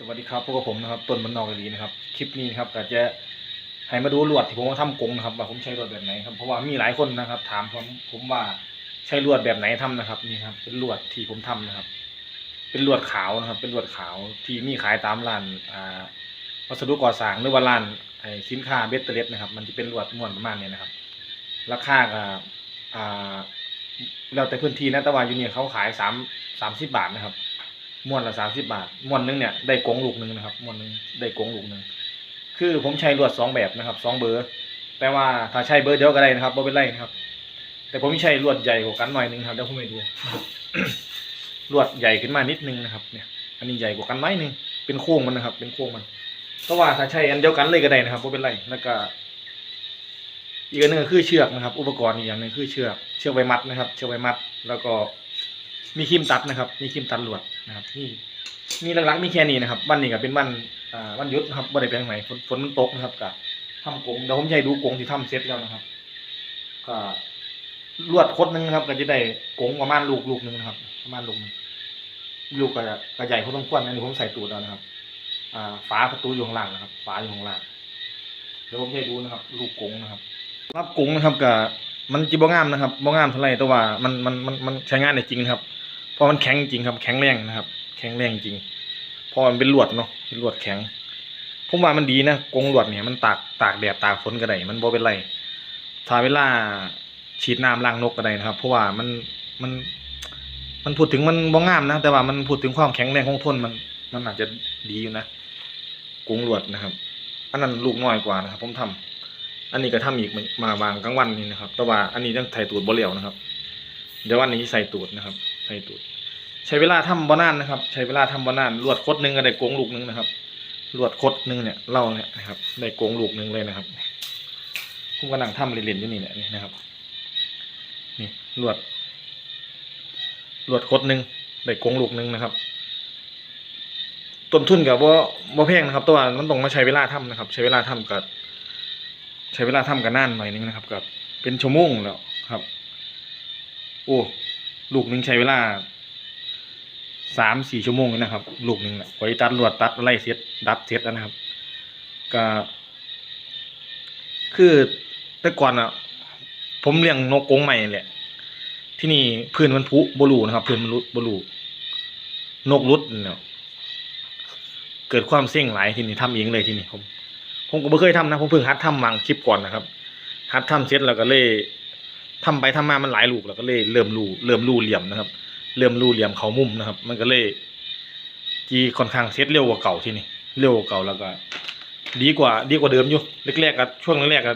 สวัสดีครับพวกบผมนะครับต้นมันนอกกะลีนะครับคลิปนี้นครับก็จะให้มาดูลวดที่ผมว่าทำกงนะครับว่าผมใช้ลวดแบบไหนครับเพราะว่ามีหลายคนนะครับ ถามผมผมว่าใช้ลวดแบบไหนทำนะครับนี่ครับ เป็นลวดที่ผมทำนะครับ เป็นลวดขาวนะครับ เป็นลวดขาวที่มีขายตามร้านอ่าวัสดุก่อสร้างหรือว่าร้านไอ้สินค้าเบสเตอร์เลสนะครับ มันจะเป็นลวดม้วนประมาณนี้นะครับ ราคาก็อ่าแล้วแต่พื้นที่นะแต่ว่าอยู่เนี่ยเขาขายสามสามสิบบาทนะครับ ม้วนละสามสิบาทม้วนหนึงเนี่ยได้กงลูกหนึ่งนะครับม้วนหนึงได้กงลูกหนึ่งคือผมใช้ลวดสองแบบนะครับสองเบอร์แต่ว่าถ้าใช้เบอร์เดียวก็ได้นะครับไม่เป็นไรนะครับ แต่ผมใช้ลวดใหญ่กว่ากันหน่อยหนึงครับเดี๋ยวผมไปดูลวดใหญ่ขึ้นมานิดนึงนะครับ เนี่ย อันนี้ใหญ่กว่ากันหน่อยหนึงเป็นโค้งมันนะครับ เป็นโค้งมันเพราะว่าถ้าใช้อันเดียวกันเลยก็ได้นะครับไม่เป็นไรแล้วก็อีกอันหนึงคือเชือกนะครับ อุปกรณ์อีกอย่างหนึงคือเชือก เชือกไวมัดนะครับ เชือกไวมัด แล้วก็ มีครีมตัดนะครับ มีครีมตัดลวดนะครับนี่นี่หลักๆมีแค่นี้นะครับวันนี้ก็เป็นวันอ่าวันหยุดนะครับบ่ได้ไปทางไหนฝนฝนมันตกนะครับก็ทำกรงเดี๋ยวผมจะให้ดูกรงที่ทำเสร็จแล้วนะครับ ก็ลวดคดหนึงครับ ก็จะได้กรงประมาณลูกลูกหนึงนะครับ ประมาณลูกหนึงลูกก็จะก็ใหญ่พอสมควรนะนี่ผมใส่ตูดแล้วนะครับ อ่าฝาประตูอยู่ข้างล่างนะครับ ฝาอยู่ข้างล่างเดี๋ยวผมจะให้ดูนะครับ ลูกกงนะครับรับกงนะครับกับมันจีบงามนะครับบงามเท่าไรแต่ว่ามันมันมันมันใช้งานได้จริงครับ เพราะมันแข็งจริงครับ แข็งแรงนะครับ แข็งแรงจริงพราะมันเป็นลวดเนาะเป็นลวดแข็งผมว่ามันดีนะกงลวดเนี่ยมันตากตากแดดตากฝนก็ได้มันบ่เป็นไรถ้าเวลาฉีดน้ำล้างนกก็ได้นะครับ เพราะว่ามันมัน มันพูดถึงมันบ่งามนะ แต่ว่ามันพูดถึงความแข็งแรงของทนมันมันอาจจะดีอยู่นะกงลวดนะครับ อันนั้นลูกน้อยกว่านะครับ ผมทำอันนี้ก็ทำอีกมาวางกลางวันนี่นะครับ แต่ว่าอันนี้ต้องใส่ตูดบ่เหลียวนะครับ เดี๋ยววันนี้ใส่ตูดนะครับ ใส่ตูด ใช้เวลาทำบ่นานนะครับ ใช้เวลาทำบ่นานลวดคดหนึ่งก็ได้โกงลูกหนึ่งนะครับลวดคดหนึ่งเนี่ยเล่าเนี่ยนะครับได้โกงลูกหนึ่งเลยนะครับผมกำลังทำเรียนๆอยู่นี่เนี่ยนี่นะครับนี่ลวดลวดคดหนึ่งได้โกงลูกหนึ่งนะครับต้นทุนกับว่าว่าแพงนะครับต่ว่ามันต้องมาใช้เวลาทำนะครับ ใช้เวลาทำกับใช้เวลาทำกับนานหน่อยนึงนะครับกับเป็นชั่วโมงแล้วครับ โอ้ลูกหนึงใช้เวลา สามสี่ชั่วโมงเลยนะครับ ลูกหนึ่งนะไว้ตัดลวดตัดอะไรเสร็จดัดเสร็จนะครับ ก็ คือแต่ก่อนอะ ผมเลี้ยงนกกงใหม่แหละที่นี่พื้นมันผุบรูนะครับพื้นมันรุดบรูนกรุดเนี่ยเกิดความเสี่ยงหลายทีนี้ทำเองเลยทีนี้ผม ผมก็ไม่เคยทำนะผมเพิ่งหัดทำวางคลิปก่อนนะครับหัดทำเสร็จแล้วก็เลยทำไปทำมามันหลายลูกแล้วก็เลยเริ่มรูเริ่มรูเหลี่ยมนะครับ เริ่มรูเหลี่ยมเขามุมนะครับ มันก็เลยจีค่อนข้างเซตเร็วกว่าเก่าที่นี้เร็วกว่าเก่าแล้วก็ ดีกว่าดีกว่าเดิมอยู่แรกๆก็ช่วงแรกๆก็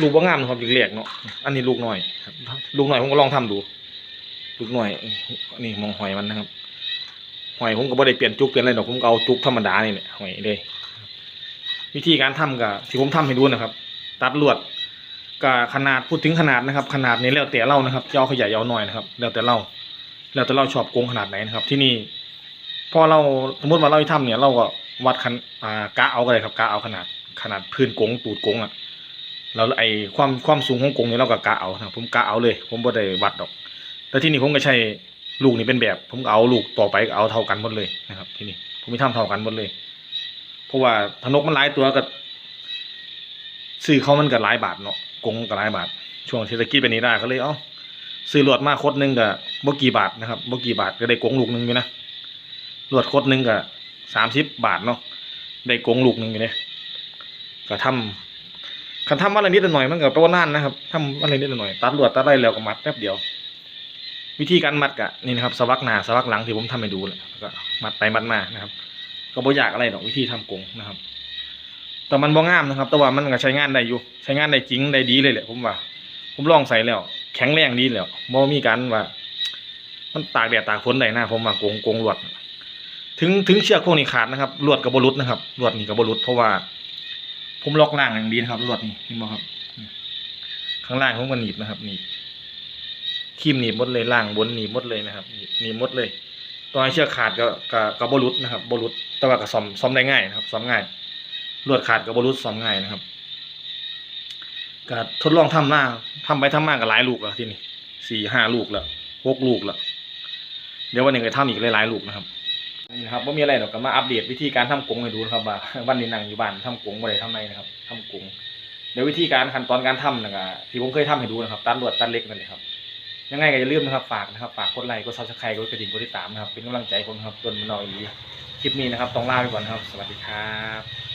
ลูกว่างามนะครับแรกๆเนาะอันนี้ลูกหน้อยครับลูกหน้อยผมก็ลองทำดู ลูกหน้อยนี่มองหอยมันนะครับหอยผมก็บ่ได้เปลี่ยนจุกเปลี่ยนอะไรดอกผมเอาจุกธรรมดานี่แหละหอยเลยวิธีการทำกับที่ผมทำให้ดูนะครับ ตัดลวดกับขนาดพูดถึงขนาดนะครับ ขนาดนี้แล้วแต่เรานะครับจะเอาขยายเอาหน่อยนะครับ แล้วแต่เรา แล้วแต่เราชอบโกงขนาดไหนนะครับ ที่นี่พอเราสมมติว่าเราทำเนี่ย เราก็วัดขนอ่ากะเอาก็ได้ครับกะเอาขนาดขนาดพื้นกงตูดกงอะแล้วไอความความสูงของกงเนี่ยเราก็กะเอานะผมกะเอาเลย ผมบ่ได้วัดดอก แต่ที่นี่ผมก็ใช้ลูกนี่เป็นแบบ ผมเอาลูกต่อไปก็เอาเท่ากันหมดเลยนะครับ ที่นี่ผมมีทำเท่ากันหมดเลย เพราะว่าธนกมันหลายตัวก็ซื้อเขามันก็หลายบาทเนาะกงก็หลายบาทช่วงเศรษฐกิจเป็นนี้ได้ก็เลยเอ้า ซื้อหลวดมาคดหนึงก็บ่กี่บาทนะครับบ่กี่บาทก็ได้กงลูกหนึงอยู่นะหลวดคดหนึงก็สามสิบบาทเนาะได้กงลูกหนึงอยู่เนี่ยก็ทำคันทำอะไรนิดหน่อยมันก็ตัวนานนะครับทำอะไรนิดหน่อยตัดหลวดตัดอะไรแล้วก็มัดแป๊บเดียว วิธีการมัดกะนี่นะครับสวักหน้าสวักหลังที่ผมทำให้ดูแล้วก็มัดไปมัดมานะครับ ก็บ่ยากอะไรดอกวิธีทำกงนะครับ แต่มันบ่งามนะครับ แต่ว่ามันก็ใช้งานได้อยู่ ใช้งานได้จริงได้ดีเลยแหละผมว่า ผมลองใส่แล้ว แข็งแรงดีแล้วบ่มีการว่า มันตากแดดตากฝนได้นะผมว่ากรงกงลวด ถึงถึงเชือกพวกนี้ขาดนะครับลวดกับบรุษนะครับลวดนี่กับบรุษเพราะว่า ผมล็อกล่างอย่างดีนะครับลวดนี่เห็นบ่ครับ ข้างล่างผมก็หนีบนะครับหนีบคีมหนีบมดเลยล่างบนหนีบมดเลยนะครับหนีบมดเลยตอนเชือกขาดก็ก็ก็บรุษนะครับบรุษแต่ว่าก็ซ่อมซ่อมได้ง่ายนะครับซ่อมง่ายลวดขาดกับบรุษซ่อมง่ายนะครับ ก็ทดลองทำหน้าทำไปทำมาก็หลายลูกแล้วที่นี่สี่ห้าลูกแล้วหกลูกแล้วเดี๋ยววันหนึ่งจะทำอีกหลายๆลูกนะครับนี่นะครับว่ามีอะไรหรอกก็มาอัปเดตวิธีการทำกงให้ดูนะครับว่าวันนี้นั่งอยู่บ้านทำกงบ่ได้ทำไรนะครับทำกงเดี๋ยววิธีการขั้นตอนการทำนะครับที่ผมเคยทำให้ดูนะครับตัดลวดตัดเล็กนั่นแหละครับยังไงก็อย่าลืมนะครับฝากนะครับฝากกดไลค์กดซับสไครต์กดกระดิ่งกดติดตามนะครับเป็นกำลังใจผมนครับต้นมันนอยลีคลิปนี้นะครับต้องลาไปก่อนครับ สวัสดีครับ